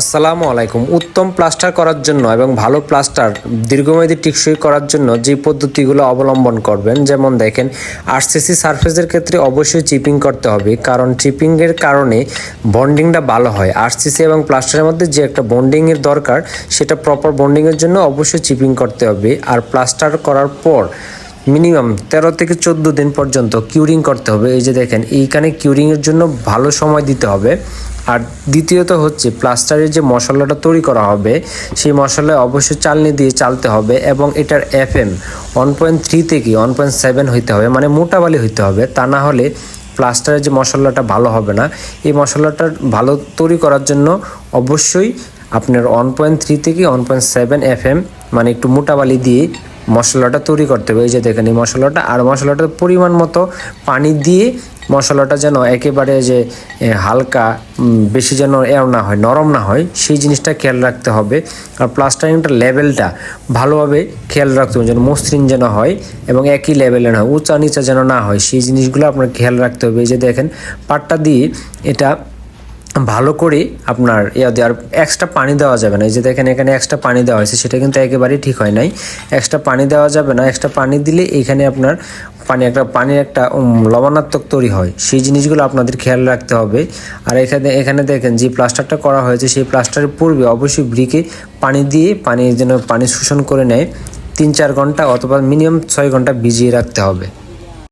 আসসালামু আলাইকুম। উত্তম প্লাস্টার করার জন্য এবং ভালো প্লাস্টার দীর্ঘমেয়াদী টিকসই করার জন্য যে পদ্ধতিগুলো অবলম্বন করবেন, যেমন দেখেন, আরসিসি সারফেসের ক্ষেত্রে অবশ্যই চিপিং করতে হবে, কারণ চিপিংয়ের কারণে বন্ডিংটা ভালো হয়। আরসিসি এবং প্লাস্টারের মধ্যে যে একটা বন্ডিংয়ের দরকার, সেটা প্রপার বন্ডিংয়ের জন্য অবশ্যই চিপিং করতে হবে। আর প্লাস্টার করার পর মিনিমাম তেরো থেকে চোদ্দ দিন পর্যন্ত কিউরিং করতে হবে। এই যে দেখেন, এইখানে কিউরিংয়ের জন্য ভালো সময় দিতে হবে। আর দ্বিতীয়ত হচ্ছে প্লাস্টারের যে মশলাটা তৈরি করা হবে, সেই মশলায় অবশ্যই চালনি দিয়ে চালতে হবে এবং এটার F M one point three থেকে ওয়ান পয়েন্ট সেভেন হইতে হবে মানে মোটা বালি হইতে হবে। তা না হলে প্লাস্টারের যে মশলাটা ভালো হবে না। এই মশলাটা ভালো তৈরি করার জন্য অবশ্যই আপনার ওয়ান পয়েন্ট থ্রি থেকে one point seven F M মানে একটু মোটা বালি দিয়ে মশলাটা তৈরি করতে হবে। এই যে দেখেন এই মশলাটা, আর মশলাটার পরিমাণ মতো পানি দিয়ে মশলাটা যেন একেবারে যে হালকা বেশি যেন এও না হয়, নরম না হয়, সেই জিনিসটা খেয়াল রাখতে হবে। আর প্লাস্টারিংটা লেভেলটা ভালোভাবে খেয়াল রাখতে হবে, যেন মসৃণ যেন হয় এবং একই লেভেলে না হয়, উঁচা নিচা যেন না হয়, সেই জিনিসগুলো আপনার খেয়াল রাখতে হবে। এই যে দেখেন, পাটটা দিয়ে এটা ভালো করে আপনার ইয়া দিয়ে আর এক্সট্রা পানি দেওয়া যাবে না। এই যে দেখেন এখানে এক্সট্রা পানি দেওয়া হয়েছে, সেটা কিন্তু একেবারেই ঠিক হয় নাই। এক্সট্রা পানি দেওয়া যাবে না এক্সট্রা পানি দিলে এখানে আপনার পানি একটা, পানির একটা লবণাত্মক তৈরি হয়। সেই জিনিসগুলো আপনাদের খেয়াল রাখতে হবে। আর এখানে এখানে দেখেন যে প্লাস্টারটা করা হয়েছে, সেই প্লাস্টারের পূর্বে অবশ্যই ব্রিকে পানি দিয়ে পানি যেন পানি শোষণ করে নেয়, তিন চার ঘণ্টা অথবা মিনিমাম ছয় ঘণ্টা ভিজিয়ে রাখতে হবে।